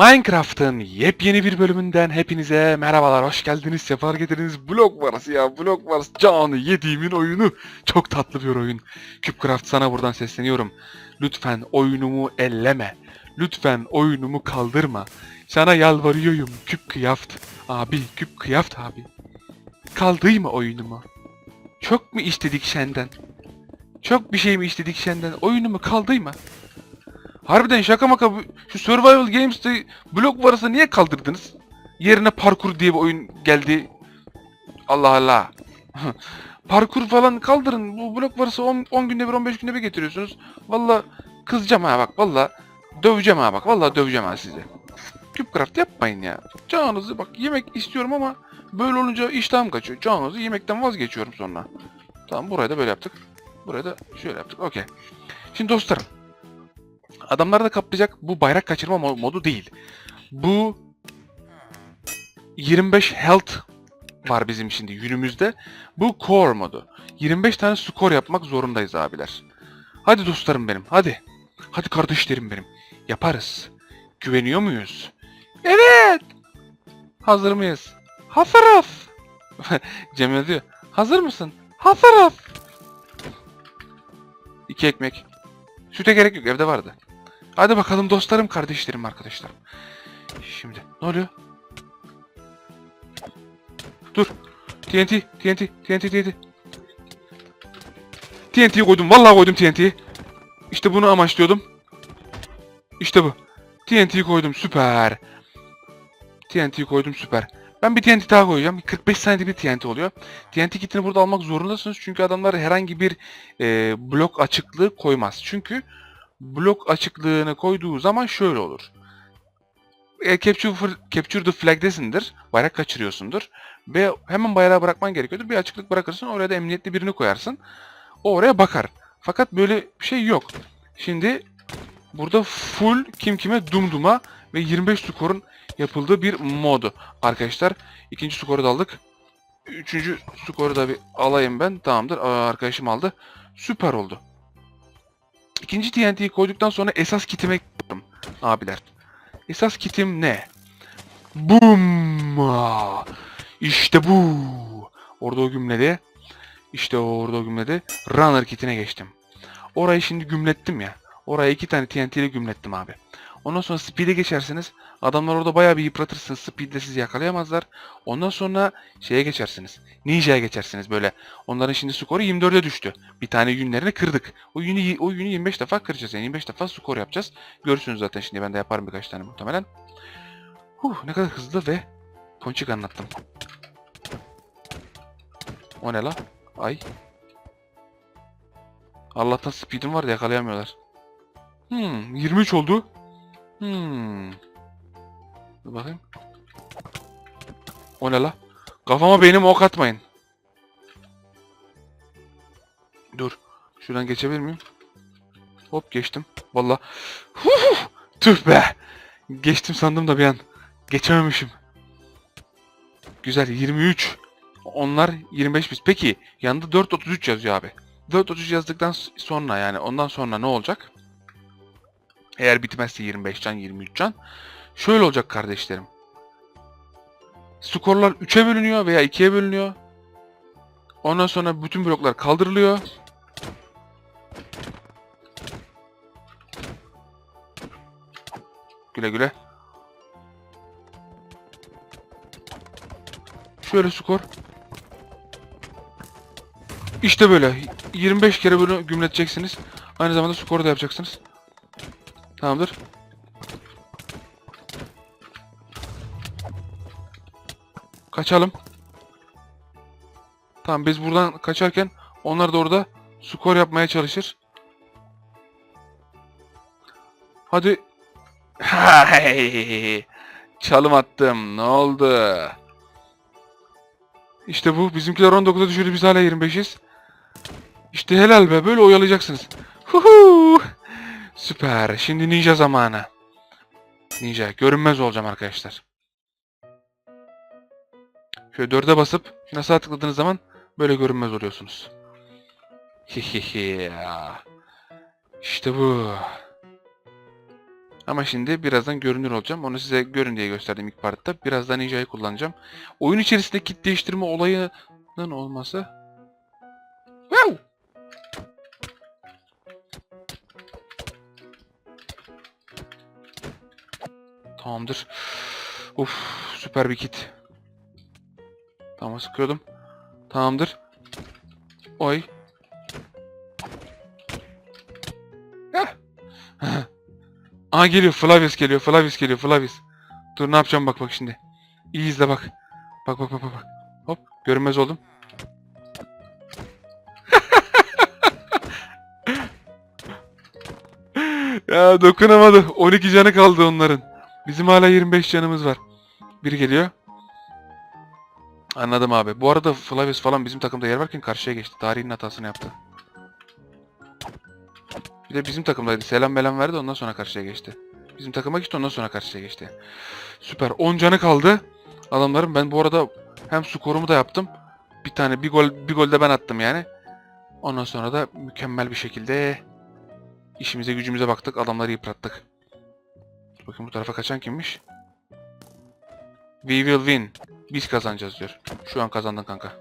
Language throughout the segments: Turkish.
Minecraft'ın yepyeni bir bölümünden hepinize merhabalar, hoş geldiniz, sefer getirdiniz. Blok Wars ya, Blok Wars canı yediğimin oyunu. Çok tatlı bir oyun. Cupcraft sana buradan sesleniyorum. Lütfen oyunumu elleme. Lütfen oyunumu kaldırma. Sana yalvarıyorum Cupcraft. Abi, Cupcraft abi. Kaldırma oyunumu. Çok mu istedik senden? Çok bir şey mi istedik senden? Oyunumu kaldırma. Harbiden şaka maka şu Survival Games'te blok varsa niye kaldırdınız? Yerine parkur diye bir oyun geldi. Allah Allah. parkur falan kaldırın. Bu blok varsa 10, 10 günde bir 15 günde bir getiriyorsunuz. Valla kızacağım ha bak valla. Döveceğim ha bak valla döveceğim ha sizi. Cupcraft yapmayın ya. Canınızı bak yemek istiyorum ama böyle olunca iştahım kaçıyor. Canınızı yemekten vazgeçiyorum sonra. Tamam burayı da böyle yaptık. Burayı da şöyle yaptık. Okey. Şimdi dostlarım. Adamları da kaplayacak bu bayrak kaçırma mo- modu değil. Bu 25 health var bizim şimdi günümüzde. Bu core modu. 25 tane skor yapmak zorundayız abiler. Hadi dostlarım benim hadi. Hadi kardeşlerim benim. Yaparız. Güveniyor muyuz? Evet. Hazır mıyız? Hazırız. Cemil diyor. Hazır mısın? Hazırız. İki ekmek. Süte gerek yok evde vardı. Hadi bakalım dostlarım, kardeşlerim, arkadaşlarım. Şimdi ne oluyor? Dur. TNT, TNT, TNT, TNT. TNT'yi koydum. Vallahi koydum TNT'yi. İşte bunu amaçlıyordum. İşte bu. TNT'yi koydum. Süper. TNT'yi koydum. Süper. Ben bir TNT daha koyacağım. 45 saniyede bir TNT oluyor. TNT kitini burada almak zorundasınız. Çünkü adamlar herhangi bir e, blok açıklığı koymaz. Çünkü blok açıklığını koyduğu zaman şöyle olur. E, capture, capture the flag'desindir. Bayrak kaçırıyorsundur. Ve hemen bayrağı bırakman gerekiyordur. Bir açıklık bırakırsın. Oraya da emniyetli birini koyarsın. O oraya bakar. Fakat böyle bir şey yok. Şimdi burada full kim kime dumduma ve 25 skorun yapıldığı bir modu. Arkadaşlar ikinci skoru da aldık. Üçüncü skoru da bir alayım ben. Tamamdır. Aa, arkadaşım aldı. Süper oldu. İkinci TNT'yi koyduktan sonra esas kitime gittim abiler. Esas kitim ne? Boom! Aa, İşte bu. Orada o gümlede. İşte orada o gümlede. Runner kitine geçtim. Orayı şimdi gümlettim ya. Oraya iki tane TNT ile gümlettim abi. Ondan sonra speed'e geçersiniz. Adamlar orada bayağı bir yıpratırsınız. Speed'de sizi yakalayamazlar. Ondan sonra şeye geçersiniz. Ninja'ya geçersiniz böyle. Onların şimdi skoru 24'e düştü. Bir tane yünlerini kırdık. O yünü, o yünü 25 defa kıracağız. Yani 25 defa skor yapacağız. Görürsünüz zaten şimdi ben de yaparım birkaç tane muhtemelen. Huh, ne kadar hızlı ve ponçik anlattım. O ne la? Ay. Allah'tan speed'im var da yakalayamıyorlar. Hmm, 23 oldu. Hmm. Dur bakayım. O ne la? Kafama beynime ok atmayın. Dur. Şuradan geçebilir miyim? Hop geçtim. Valla. Tüh be. Geçtim sandım da bir an. Geçememişim. Güzel 23. Onlar 25 biz. Peki yanında 4.33 yazıyor abi. 4.33 yazdıktan sonra yani ondan sonra ne olacak? Eğer bitmezse 25 can 23 can. Şöyle olacak kardeşlerim. Skorlar 3'e bölünüyor veya 2'ye bölünüyor. Ondan sonra bütün bloklar kaldırılıyor. Güle güle. Şöyle skor. İşte böyle. 25 kere bunu gümleteceksiniz. Aynı zamanda skoru da yapacaksınız. Tamamdır. Kaçalım. Tamam biz buradan kaçarken onlar da orada skor yapmaya çalışır. Hadi. Hay! Çalım attım. Ne oldu? İşte bu. Bizimkiler 19'a düşürdü. Biz hala 25'iz. İşte helal be. Böyle oyalayacaksınız. Huhu! Süper. Şimdi ninja zamanı. Ninja. Görünmez olacağım arkadaşlar. Şöyle dörde basıp şuna sağ tıkladığınız zaman böyle görünmez oluyorsunuz. Hihihi. İşte bu. Ama şimdi birazdan görünür olacağım. Onu size görün diye gösterdim ilk partta. Birazdan ninja'yı kullanacağım. Oyun içerisinde kit değiştirme olayının olması... Wow! Tamamdır. Uf, süper bir kit. Tamam sıkıyordum. Tamamdır. Oy. Heh. Aa geliyor Flavius geliyor Flavius geliyor Flavius. Dur ne yapacağım bak bak şimdi. İyi izle bak. Bak bak bak bak. Hop görünmez oldum. ya dokunamadı. 12 canı kaldı onların. Bizim hala 25 canımız var. Biri geliyor. Anladım abi. Bu arada Flavius falan bizim takımda yer varken karşıya geçti. Tarihin hatasını yaptı. Bir de bizim takımdaydı. Selam belam verdi ondan sonra karşıya geçti. Bizim takıma geçti ondan sonra karşıya geçti. Süper. 10 canı kaldı. Adamların ben bu arada hem skorumu da yaptım. Bir tane bir gol bir gol de ben attım yani. Ondan sonra da mükemmel bir şekilde işimize gücümüze baktık. Adamları yıprattık. Bakın bu tarafa kaçan kimmiş? We will win. Biz kazanacağız diyor. Şu an kazandın kanka.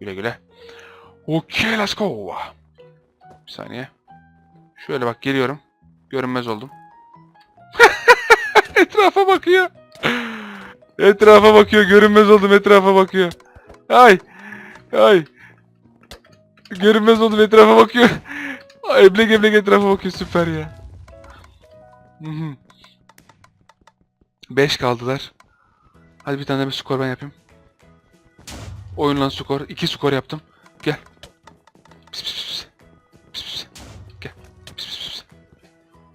Güle güle. Okay let's go. Bir saniye. Şöyle bak geliyorum. Görünmez oldum. etrafa bakıyor. Etrafa bakıyor. Görünmez oldum. Etrafa bakıyor. Ay. Ay. Görünmez oldum. Etrafa bakıyor. Ay, eblek eblek etrafa bakıyor. Süper ya. 5 kaldılar. Hadi bir tane bir skor ben yapayım. Oyunlan skor. 2 skor yaptım. Gel. Pis pis pis. Pis pis. Gel. Pis pis pis.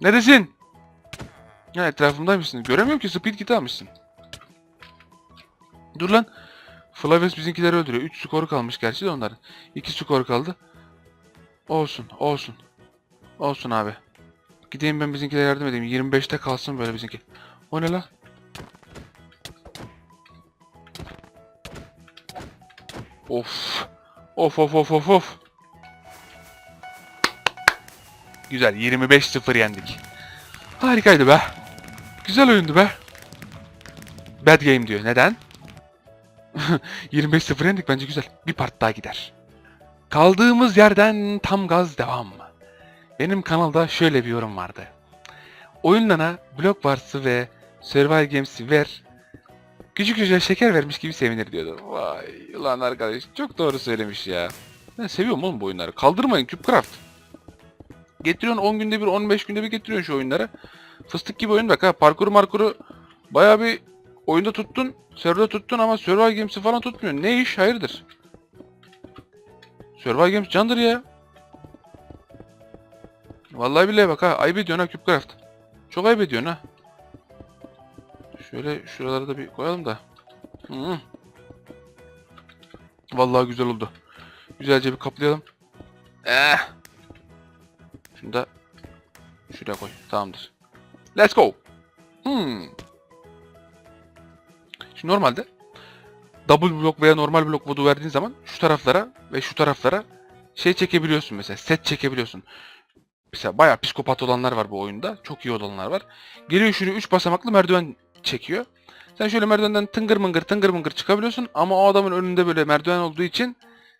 Neredesin? Ya etrafımdaymışsın. Göremiyorum ki speed kit almışsın. Dur lan. Flavius bizimkileri öldürüyor. 3 skoru kalmış gerçi de onların. 2 skor kaldı. Olsun, olsun. Olsun abi. Gideyim ben bizimkilere yardım edeyim. 25'te kalsın böyle bizimki. O ne lan? Of. Of of of of of. Güzel 25-0 yendik. Harikaydı be. Güzel oyundu be. Bad game diyor. Neden? 25-0 yendik bence güzel. Bir part daha gider. Kaldığımız yerden tam gaz devam. Benim kanalda şöyle bir yorum vardı. Oyunlara Block Wars'ı ve Survival Games'i ver. Küçük çocuğa şeker vermiş gibi sevinir diyordu. Vay ulan arkadaş çok doğru söylemiş ya. Ben seviyorum oğlum bu oyunları. Kaldırmayın Cubecraft. Getiriyorsun 10 günde bir 15 günde bir getiriyorsun şu oyunları. Fıstık gibi oyun bak ha. Parkuru markuru baya bir oyunda tuttun. Serverda tuttun ama Survival Games'i falan tutmuyor. Ne iş hayırdır? Survival Games candır ya. Vallahi billahi bak ha. Ayıp ediyorsun ha Cubecraft. Çok ayıp ediyorsun ha. Şöyle şuraları da bir koyalım da. Hı. Vallahi güzel oldu. Güzelce bir kaplayalım. Eh. Şunu da şuraya koy. Tamamdır. Let's go. Hmm. Şimdi normalde double blok veya normal blok vodu verdiğin zaman şu taraflara ve şu taraflara şey çekebiliyorsun mesela set çekebiliyorsun. Mesela bayağı psikopat olanlar var bu oyunda. Çok iyi olanlar var. Geliyor şuraya 3 basamaklı merdiven çekiyor. Sen şöyle merdivenden tıngır mıngır tıngır mıngır çıkabiliyorsun ama o adamın önünde böyle merdiven olduğu için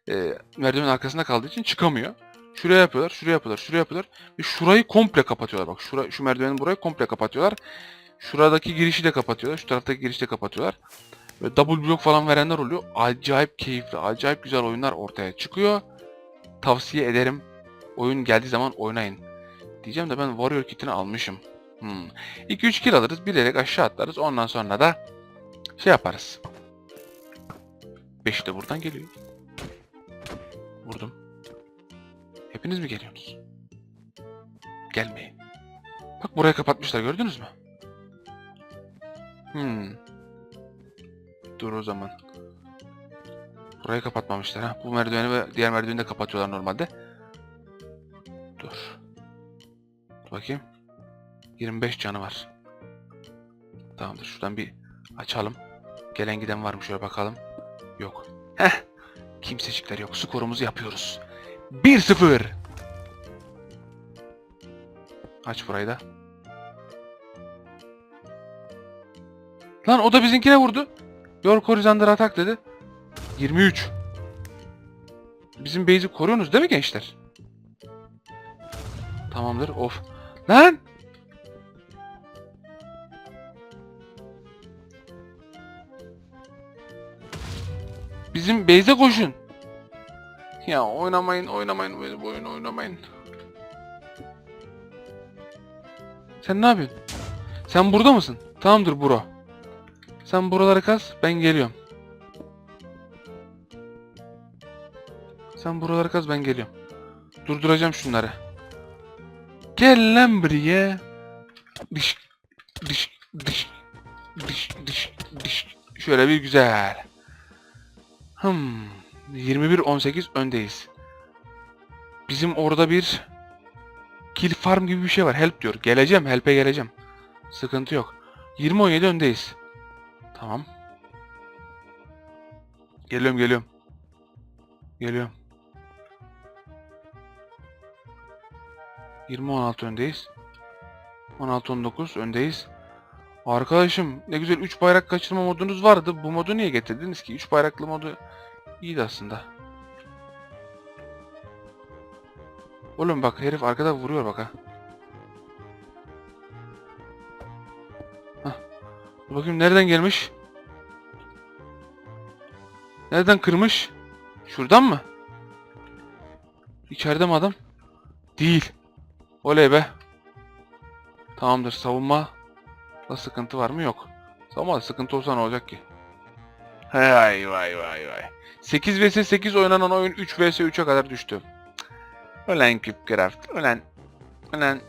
e, merdivenin arkasında kaldığı için çıkamıyor. Şuraya yapıyorlar, şuraya yapıyorlar, şuraya yapıyorlar ve şurayı komple kapatıyorlar. Bak şura, şu merdivenin burayı komple kapatıyorlar. Şuradaki girişi de kapatıyorlar, şu taraftaki girişi de kapatıyorlar. Ve double block falan verenler oluyor. Acayip keyifli, acayip güzel oyunlar ortaya çıkıyor. Tavsiye ederim. Oyun geldiği zaman oynayın. Diyeceğim de ben Warrior kitini almışım. Hmm. 2-3 kill alırız, bilerek aşağı atlarız. Ondan sonra da şey yaparız. 5 de buradan geliyor. Vurdum. Hepiniz mi geliyorsunuz? Gelmeyin. Bak buraya kapatmışlar gördünüz mü? Hmm. Dur o zaman. Burayı kapatmamışlar ha. Bu merdiveni ve diğer merdiveni de kapatıyorlar normalde. Dur. Dur bakayım. 25 canı var. Tamamdır. Şuradan bir açalım. Gelen giden var mı? Şöyle bakalım. Yok. Heh. Kimsecikler yok. Skorumuzu yapıyoruz. 1-0. Aç burayı da. Lan o da bizinkine vurdu. York Horizon'da atak dedi. 23. Bizim base'i koruyorsunuz değil mi gençler? Tamamdır. Of. Lan! Bizim base'e koşun. Ya oynamayın, oynamayın bu oyunu oynamayın. Sen ne yapıyorsun? Sen burada mısın? Tamamdır bro. Sen buraları kaz, ben geliyorum. Sen buraları kaz, ben geliyorum. Durduracağım şunları. Gel lan buraya. Dış, dış, dış, dış, dış, dış. Şöyle bir güzel. Hmm. 21-18 öndeyiz. Bizim orada bir kill farm gibi bir şey var. Help diyor. Geleceğim. Help'e geleceğim. Sıkıntı yok. 20-17 öndeyiz. Tamam. Geliyorum geliyorum. Geliyorum. 20-16 öndeyiz. 16-19 öndeyiz. Arkadaşım ne güzel 3 bayrak kaçırma modunuz vardı. Bu modu niye getirdiniz ki? 3 bayraklı modu iyiydi aslında. Oğlum bak herif arkada vuruyor bak ha. Hah. Bakayım nereden gelmiş? Nereden kırmış? Şuradan mı? İçeride mi adam? Değil. Oley be. Tamamdır savunma. Da sıkıntı var mı? Yok. Savunmada sıkıntı olsa ne olacak ki? Hay vay vay vay. 8 vs 8 oynanan oyun 3 vs 3'e kadar düştü. Ulan Cupcraft. Ulan. Ulan.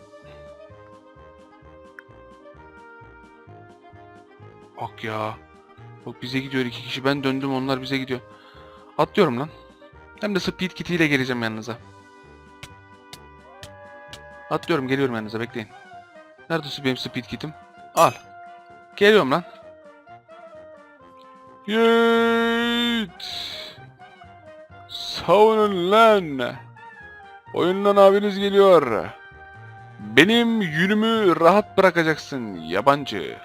Bak ya. Bak bize gidiyor iki kişi. Ben döndüm onlar bize gidiyor. Atlıyorum lan. Hem de speed kitiyle geleceğim yanınıza. Atlıyorum geliyorum yanınıza bekleyin. Nerede benim speed kitim? Al. Geliyorum lan. Yeet. Savunun lan. Oyundan abiniz geliyor. Benim yünümü rahat bırakacaksın yabancı.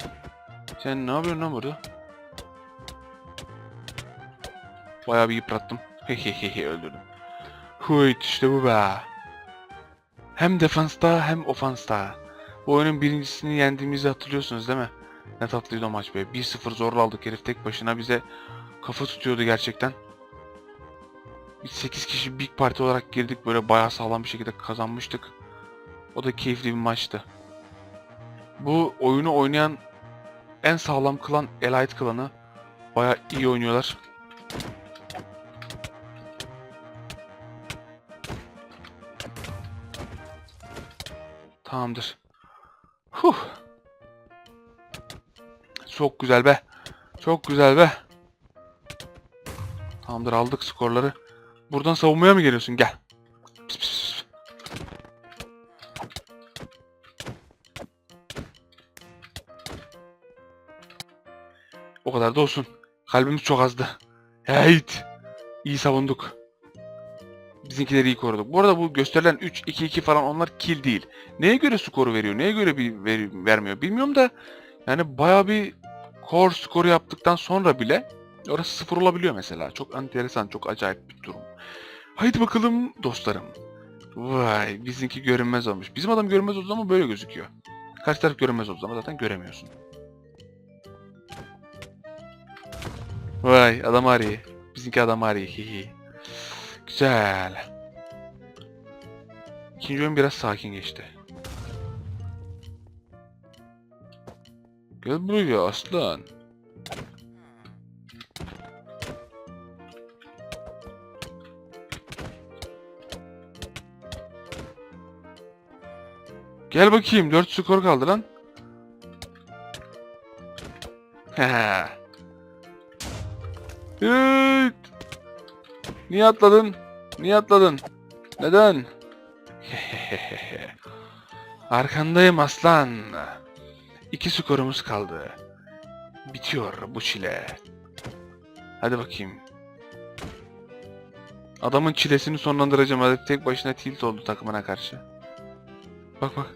Sen ne yapıyorsun lan burada? Bayağı bir yıprattım. Hehehe öldürdüm. Huyt işte bu be. Hem defansta hem ofansta. Bu oyunun birincisini yendiğimizi hatırlıyorsunuz değil mi? Ne tatlıydı o maç be. 1-0 zorla aldık herif tek başına bize kafa tutuyordu gerçekten. Biz 8 kişi Big Party olarak girdik böyle bayağı sağlam bir şekilde kazanmıştık. O da keyifli bir maçtı. Bu oyunu oynayan en sağlam klan Elite klanı. Bayağı iyi oynuyorlar. Tamamdır. Huh. Çok güzel be. Çok güzel be. Tamamdır aldık skorları. Buradan savunmaya mı geliyorsun? Gel. Pis, pis. O kadar da olsun. Kalbimiz çok azdı. Heyt. İyi savunduk. Bizimkileri iyi koruduk. Bu arada bu gösterilen 3, 2, 2 falan onlar kill değil. Neye göre skoru veriyor? Neye göre bir ver- vermiyor? Bilmiyorum da yani baya bir core skoru yaptıktan sonra bile orası sıfır olabiliyor mesela. Çok enteresan, çok acayip bir durum. Haydi bakalım dostlarım. Vay bizimki görünmez olmuş. Bizim adam görünmez oldu ama böyle gözüküyor. Karşı taraf görünmez oldu ama zaten göremiyorsun. Vay adam arıyor. Bizimki adam arıyor. Güzel. İkinci oyun biraz sakin geçti. Gel buraya aslan. Gel bakayım 4 skor kaldı lan. Hıt. Niye atladın? Niye atladın? Neden? Arkandayım aslan. İki skorumuz kaldı. Bitiyor bu çile. Hadi bakayım. Adamın çilesini sonlandıracağım. Hadi tek başına tilt oldu takımına karşı. Bak bak.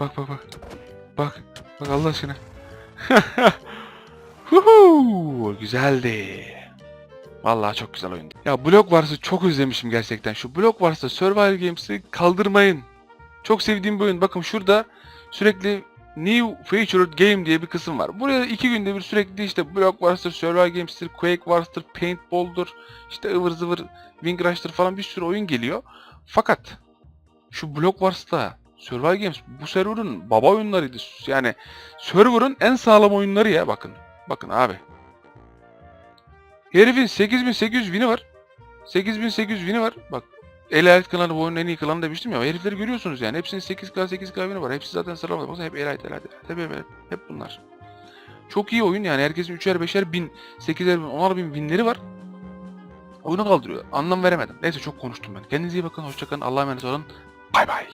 Bak bak bak. Bak. Bak Allah aşkına. Huhu, güzeldi. Vallahi çok güzel oyundu. Ya Block Wars'ı çok özlemişim gerçekten. Şu Block Wars'ta Survival Games'i kaldırmayın. Çok sevdiğim bir oyun. Bakın şurada sürekli New Featured Game diye bir kısım var. Buraya iki günde bir sürekli işte Block Wars'tır, Survival Games'tir, Quake Wars'tır, Paintball'dur, işte ıvır zıvır Wing Rush'tır falan bir sürü oyun geliyor. Fakat şu Block Wars'ta Survival Games bu server'ın baba oyunlarıydı. Yani server'ın en sağlam oyunları ya bakın. Bakın abi. Herifin 8800 win'i var. 8800 win'i var. Bak Elite klanı bu oyunun en iyi klanı demiştim ya. Herifleri görüyorsunuz yani. Hepsinin 8K 8K win'i var. Hepsi zaten sıralamada. Bakın hep Elite Elite Elite. Hep, hep, hep, hep bunlar. Çok iyi oyun yani. Herkesin 3'er 5'er bin, 8'er bin, 10'ar bin winleri var. Oyunu kaldırıyor. Anlam veremedim. Neyse çok konuştum ben. Kendinize iyi bakın. Hoşçakalın. Allah'a emanet olun. Bay bay.